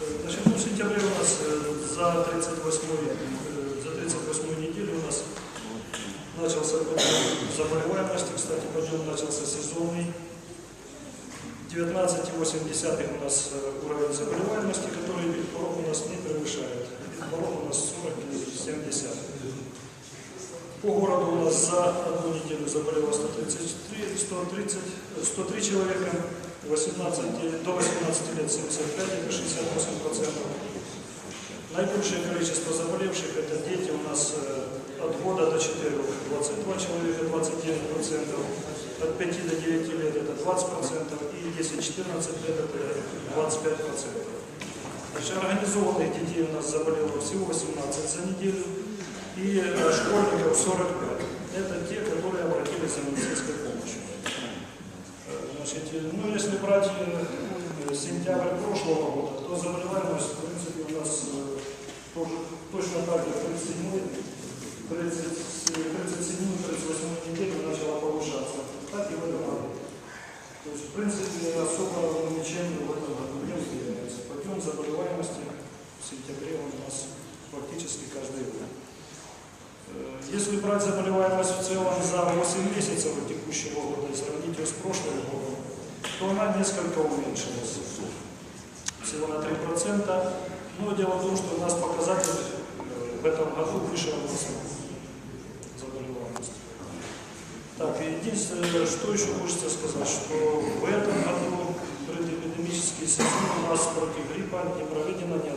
Значит, ну, в сентябре у нас э, за 38 э, за 38 неделю у нас начался подъем заболеваемости, кстати, подъем начался сезонный. 19,8 у нас э, уровень заболеваемости, который порог у нас не превышает. Порог у нас 40,7. По городу у нас за одну неделю заболело 133, 130, э, 103 человека, 18, э, до 18 лет 75, это 68 процентов. Наибольшее количество заболевших это дети у нас э, от года до 4, 22 человека, 29 процентов, от 5 до 9 лет это 20 процентов и 10-14 лет это 25 процентов. Значит, организованных детей у нас заболело всего 18 за неделю и э, школьников 45. Это те, которые обратились за медицинской помощью. Э, Значит, ну, если брать сентябрь прошлого года, то заболеваемость, в принципе, у нас э, тоже, так же 37 37-38 неделю начала повышаться. Так и в этом году. То есть, в принципе, особо ничем в этом году не выделяется. Подъем заболеваемости в сентябре у нас практически каждый год. Э, Если брать заболеваемость в целом за 8 месяцев текущего года и сравнить ее с прошлым годом, то она несколько уменьшилась. Всего на 3%. Но дело в том, что у нас показатель в этом году выше областного заболеваемости. Так, единственное, что еще хочется сказать, что в этом году предэпидемический сезон у нас против гриппа не проведено ни